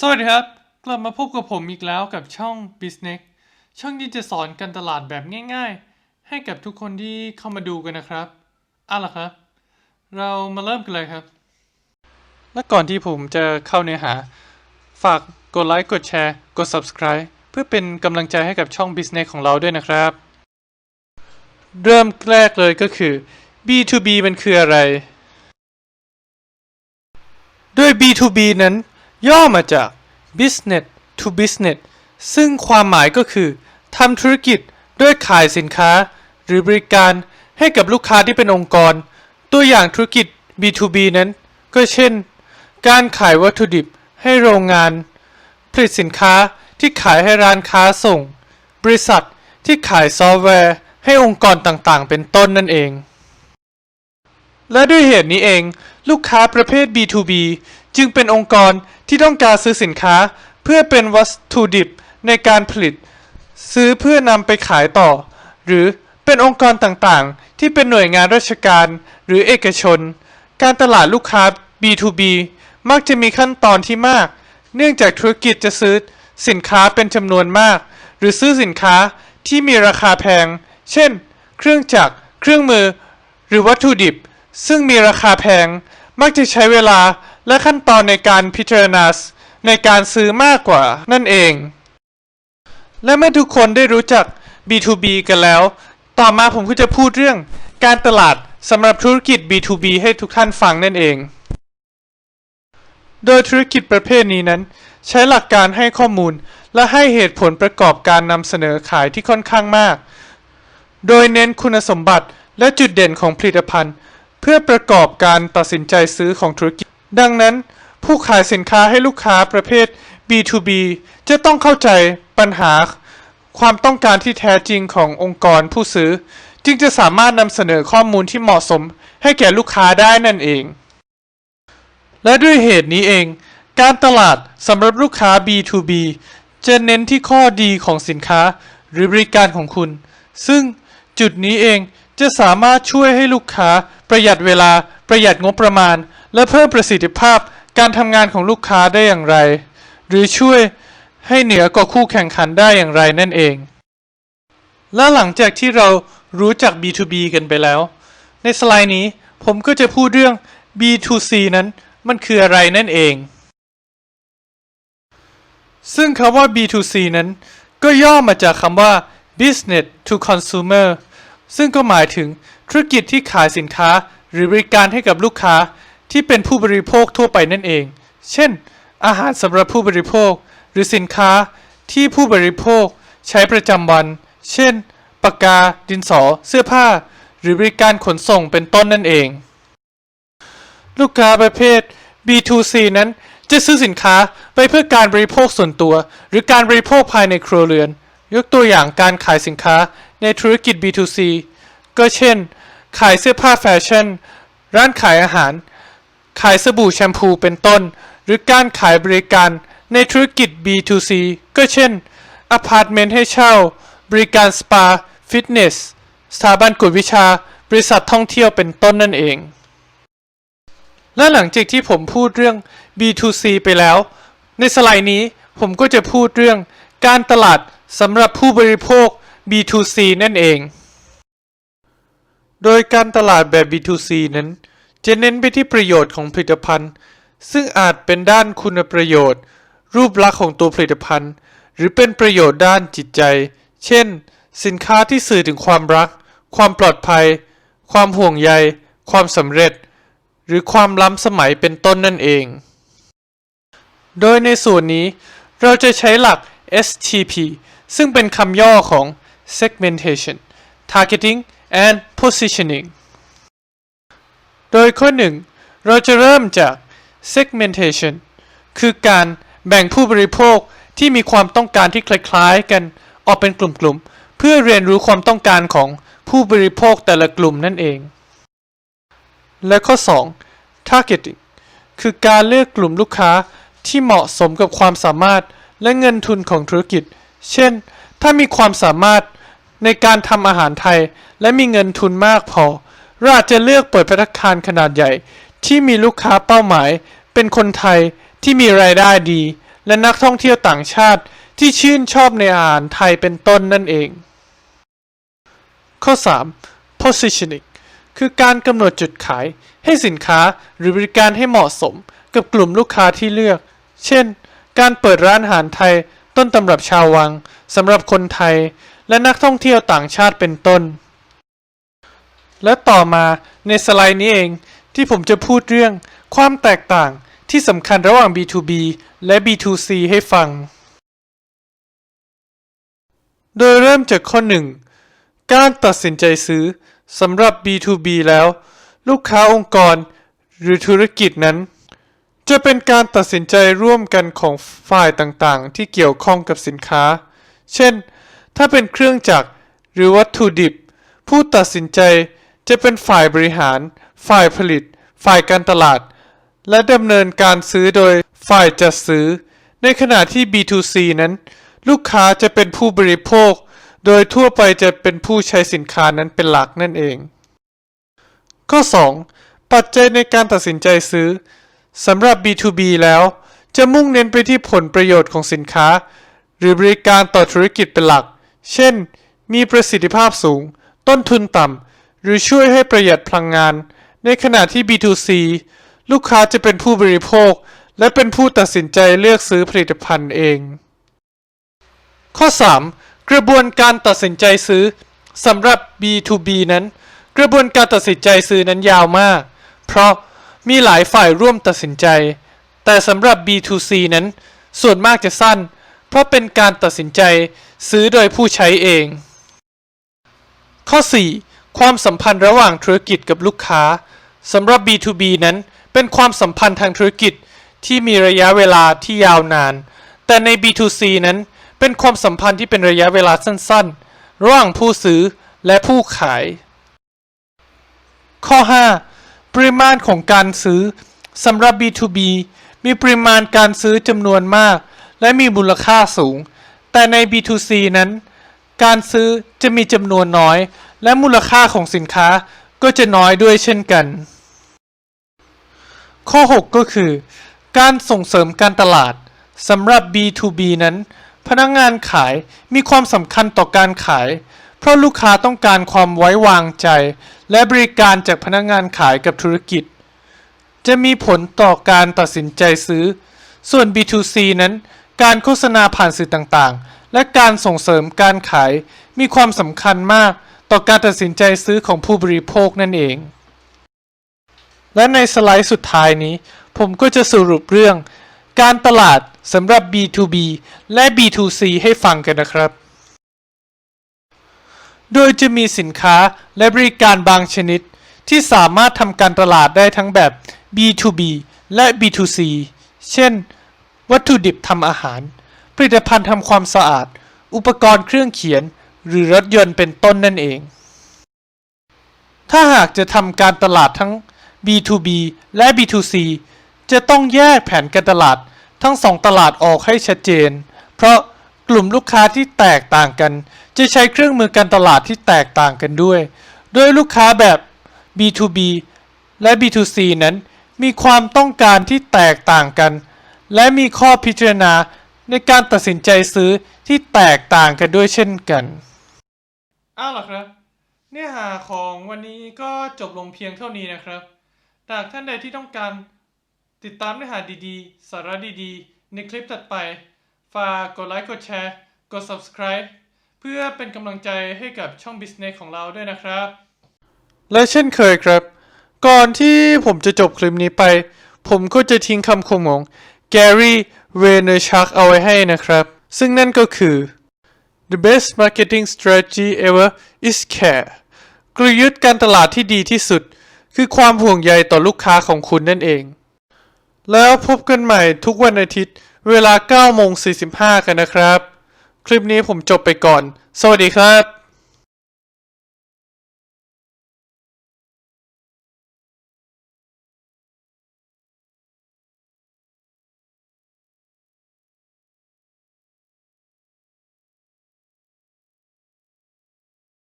สวัสดีครับ กลับมาพบกับผมอีกแล้วกับช่อง Business ช่องที่จะสอนการตลาดแบบง่าย ๆ ให้กับทุกคนที่เข้ามาดูกันนะครับเอาล่ะครับ เรามาเริ่มกันเลยครับ และก่อนที่ผมจะเข้าเนื้อหา ฝากกดไลค์กดแชร์ กด subscribe เพื่อเป็นกำลังใจให้กับช่อง Business ของเราด้วยนะครับ เริ่มแรกเลยก็คือ B2B มันคืออะไร ด้วย B2B นั้น ย่อมาจาก Business to Business ซึ่งความหมายก็คือทำธุรกิจด้วยขายสินค้า หรือบริการให้กับลูกค้าที่เป็นองค์กร ตัวอย่างธุรกิจ B2B นั้น ก็เช่น การขายวัตถุดิบให้โรงงาน ผลิตสินค้าที่ขายให้ร้านค้าส่ง บริษัทที่ขายซอฟต์แวร์ให้องค์กรต่างๆ เป็นต้นนั่นเอง และด้วยเหตุนี้เอง ลูกค้าประเภท B2B จึงเป็นองค์กรที่ต้องการซื้อสินค้า เพื่อเป็นวัตถุดิบในการผลิต ซื้อเพื่อนำไปขายต่อ หรือเป็นองค์กรต่างๆ ที่เป็นหน่วยงานราชการหรือเอกชน การตลาดลูกค้า B2B มักจะมีขั้นตอนที่มาก เนื่องจากธุรกิจจะซื้อสินค้าเป็นจำนวนมาก หรือซื้อสินค้าที่มีราคาแพง เช่น เครื่องจักร เครื่องมือ หรือวัตถุดิบ ซึ่งมีราคาแพงมักจะใช้เวลาและขั้นตอนในการพิจารณาในการซื้อมากกว่านั่นเอง และเมื่อทุกคนได้รู้จัก B2B กันแล้ว ต่อมาผมก็จะพูดเรื่องการตลาดสำหรับธุรกิจ B2B ให้ทุกท่านฟังนั่นเอง โดยธุรกิจประเภทนี้นั้น ใช้หลักการให้ข้อมูลและให้เหตุผลประกอบการนำเสนอขายที่ค่อนข้างมาก โดยเน้นคุณสมบัติและจุดเด่นของผลิตภัณฑ์ เพื่อประกอบการตัดสินใจซื้อของธุรกิจ ดังนั้น ผู้ขายสินค้าให้ลูกค้าประเภท B2B จะต้องเข้าใจปัญหา ความต้องการที่แท้จริงขององค์กรผู้ซื้อ จึงจะสามารถนำเสนอข้อมูลที่เหมาะสมให้แก่ลูกค้าได้นั่นเอง และด้วยเหตุนี้เอง การตลาดสำหรับลูกค้า B2B จะเน้นที่ข้อดีของสินค้าหรือบริการของคุณ ซึ่งจุดนี้เองจะสามารถช่วยให้ลูกค้า ประหยัดเวลา ประหยัดงบประมาณ และเพิ่มประสิทธิภาพการทำงานของลูกค้าได้อย่างไร หรือช่วยให้เหนือกว่าคู่แข่งขันได้อย่างไรนั่นเอง และหลังจากที่เรารู้จัก B2B กันไปแล้ว ในสไลด์นี้ผมก็จะพูดเรื่อง B2C นั้นมันคืออะไรนั่นเอง ซึ่งคำว่า B2C นั้นก็ย่อมาจากคำว่า Business to Consumer ซึ่งก็หมายถึงธุรกิจที่ขายสินค้าหรือบริการให้กับลูกค้าที่เป็นผู้บริโภคทั่วไปนั่นเอง เช่น อาหารสำหรับผู้บริโภค หรือสินค้าที่ผู้บริโภคใช้ประจำวัน เช่น ปากกา ดินสอ เสื้อผ้า หรือบริการขนส่งเป็นต้นนั่นเอง ลูกค้าประเภท B2C นั้นจะซื้อสินค้าไปเพื่อการบริโภคส่วนตัว หรือการบริโภคภายในครัวเรือน ยกตัวอย่างการขายสินค้าในธุรกิจ B2C ก็เช่น ขายเสื้อผ้าแฟชั่น ร้านขายอาหาร ขายสบู่แชมพูเป็นต้น หรือการขายบริการในธุรกิจ B2C ก็เช่นอพาร์ตเมนต์ให้เช่า บริการสปา ฟิตเนส สถาบันกวดวิชา บริษัทท่องเที่ยวเป็นต้นนั่นเอง และหลังจากที่ผมพูดเรื่อง B2C ไปแล้ว ในสไลด์นี้ผมก็จะพูดเรื่องการตลาด สำหรับผู้บริโภค B2C นั่นเอง โดยการตลาดแบบ B2C นั้น จะเน้นไปที่ประโยชน์ของผลิตภัณฑ์ ซึ่งอาจเป็นด้านคุณประโยชน์ รูปลักษณ์ของตัวผลิตภัณฑ์ หรือเป็นประโยชน์ด้านจิตใจ เช่น สินค้าที่สื่อถึงความรัก ความปลอดภัย ความห่วงใย ความสำเร็จ หรือความล้ำสมัยเป็นต้นนั่นเอง โดยในส่วนนี้เราจะใช้หลัก STP ซึ่งเป็นคำย่อของ segmentation targeting and positioning โดยข้อหนึ่งเราจะเริ่มจาก segmentation คือการแบ่งผู้บริโภคที่มีความต้องการที่คล้ายๆ กันออกเป็นกลุ่มๆ เพื่อเรียนรู้ความต้องการของผู้บริโภคแต่ละกลุ่มนั่นเอง และข้อ 2 targeting คือการเลือกกลุ่มลูกค้าที่เหมาะสมกับความสามารถ และเงินทุนของธุรกิจ เช่น ถ้ามีความสามารถในการทำอาหารไทย และมีเงินทุนมากพอเราอาจจะเลือกเปิดพัตตาคารขนาดใหญ่ ที่มีลูกค้าเป้าหมาย เป็นคนไทยที่มีรายได้ดี และนักท่องเที่ยวต่างชาติที่ชื่นชอบในอาหารไทยเป็นต้นนั่นเอง ข้อ 3. positioning คือการกำหนดจุดขายให้สินค้าหรือบริการให้เหมาะสมกับกลุ่มลูกค้าที่เลือก เช่น การเปิดร้านอาหารไทยต้นตำรับชาววังสำหรับคนไทยและนักท่องเที่ยวต่างชาติเป็นต้น และต่อมาในสไลด์นี้เองที่ผมจะพูดเรื่องความแตกต่างที่สำคัญระหว่าง B2B และ B2C ให้ฟัง โดยเริ่มจากข้อ 1 การตัดสินใจซื้อสำหรับ B2B แล้ว ลูกค้าองค์กร หรือธุรกิจนั้น จะเป็นการตัดสินใจร่วมกันของฝ่ายต่างๆ ที่เกี่ยวข้องกับสินค้า เช่น ถ้าเป็นเครื่องจักรหรือวัตถุดิบ ผู้ตัดสินใจจะเป็นฝ่ายบริหาร ฝ่ายผลิต ฝ่ายการตลาด และดำเนินการซื้อโดยฝ่ายจัดซื้อ ในขณะที่ B2C นั้น ลูกค้าจะเป็นผู้บริโภค โดยทั่วไปจะเป็นผู้ใช้สินค้านั้นเป็นหลักนั่นเอง ข้อ 2. ปัจจัยในการตัดสินใจซื้อ สำหรับ B2B แล้ว จะมุ่งเน้นไปที่ผลประโยชน์ของสินค้า หรือบริการต่อธุรกิจเป็นหลัก เช่น มีประสิทธิภาพสูง ต้นทุนต่ำ หรือช่วยให้ประหยัดพลังงาน ในขณะที่ B2C ลูกค้าจะเป็นผู้บริโภค และเป็นผู้ตัดสินใจเลือกซื้อผลิตภัณฑ์เอง ข้อ 3. กระบวนการตัดสินใจซื้อสำหรับ B2B นั้น กระบวนการตัดสินใจซื้อนั้นยาวมาก เพราะ มีหลายฝ่ายร่วมตัดสินใจ แต่สำหรับ B2C นั้น ส่วนมากจะสั้น เพราะเป็นการตัดสินใจซื้อโดยผู้ใช้เอง ข้อ 4. ความสัมพันธ์ระหว่างธุรกิจกับลูกค้าสำหรับ B2B นั้น เป็นความสัมพันธ์ทางธุรกิจที่มีระยะเวลาที่ยาวนาน แต่ใน B2C นั้น เป็นความสัมพันธ์ที่เป็นระยะเวลาสั้นๆ ระหว่างผู้ซื้อและผู้ขาย ข้อ 5. ปริมาณของการซื้อสำหรับ B2B มีปริมาณการซื้อจำนวนมาก และมีมูลค่าสูง แต่ใน B2C นั้น การซื้อจะมีจำนวนน้อย และมูลค่าของสินค้าก็จะน้อยด้วยเช่นกัน ข้อ 6 ก็คือ การส่งเสริมการตลาดสำหรับ B2B นั้น พนักงานขายมีความสำคัญต่อการขาย เพราะลูกค้าต้องการความไว้วางใจ และบริการจากพนักงานขายกับธุรกิจ จะมีผลต่อการตัดสินใจซื้อ ส่วน B2C นั้น การโฆษณาผ่านสื่อต่างๆ และการส่งเสริมการขายมีความสำคัญมากต่อการตัดสินใจซื้อของผู้บริโภคนั่นเอง และในสไลด์สุดท้ายนี้ ผมก็จะสรุปเรื่อง การตลาดสำหรับ B2B และ B2C ให้ฟังกันนะครับ โดยจะมีสินค้าและบริการบางชนิด ที่สามารถทำการตลาดได้ทั้งแบบ B2B และ B2C เช่น วัตถุดิบทำอาหาร ผลิตภัณฑ์ทำความสะอาด อุปกรณ์เครื่องเขียน หรือรถยนต์เป็นต้นนั่นเอง ถ้าหากจะทำการตลาดทั้ง B2B และ B2C จะต้องแยกแผนการตลาดทั้งสองตลาดออกให้ชัดเจน เพราะกลุ่มลูกค้าที่แตกต่างกัน จะใช้เครื่องมือการตลาดที่แตกต่างกันด้วย โดยลูกค้าแบบ B2B และ B2C นั้นมีความต้องการที่แตกต่างกัน และมีข้อพิจารณาในการตัดสินใจซื้อที่แตกต่างกันด้วยเช่นกันอ้าวเหรอครับ เนื้อหาของวันนี้ก็จบลงเพียงเท่านี้นะครับหากท่านใดที่ต้องการติดตามเนื้อหาดีๆ สาระดีๆ ในคลิปถัดไป ฝากกดไลค์ กดแชร์ กด subscribe พื่อเป็นกำลังใจให้กับช่อง Business ของเราด้วยนะครับ และเช่นเคยครับ ก่อนที่ผมจะจบคลิปนี้ไป ผมก็จะทิ้งคำคมของ Gary Vaynerchuk เอาไว้ให้นะครับ ซึ่งนั่นก็คือ The best marketing strategy ever is care กลยุทธ์การตลาดที่ดีที่สุด คือความห่วงใยต่อลูกค้าของคุณนั่นเอง แล้วพบกันใหม่ทุกวันอาทิตย์ เวลา9โมง45 กันนะครับ คลิปนี้ผมจบไปก่อน สวัสดีครับ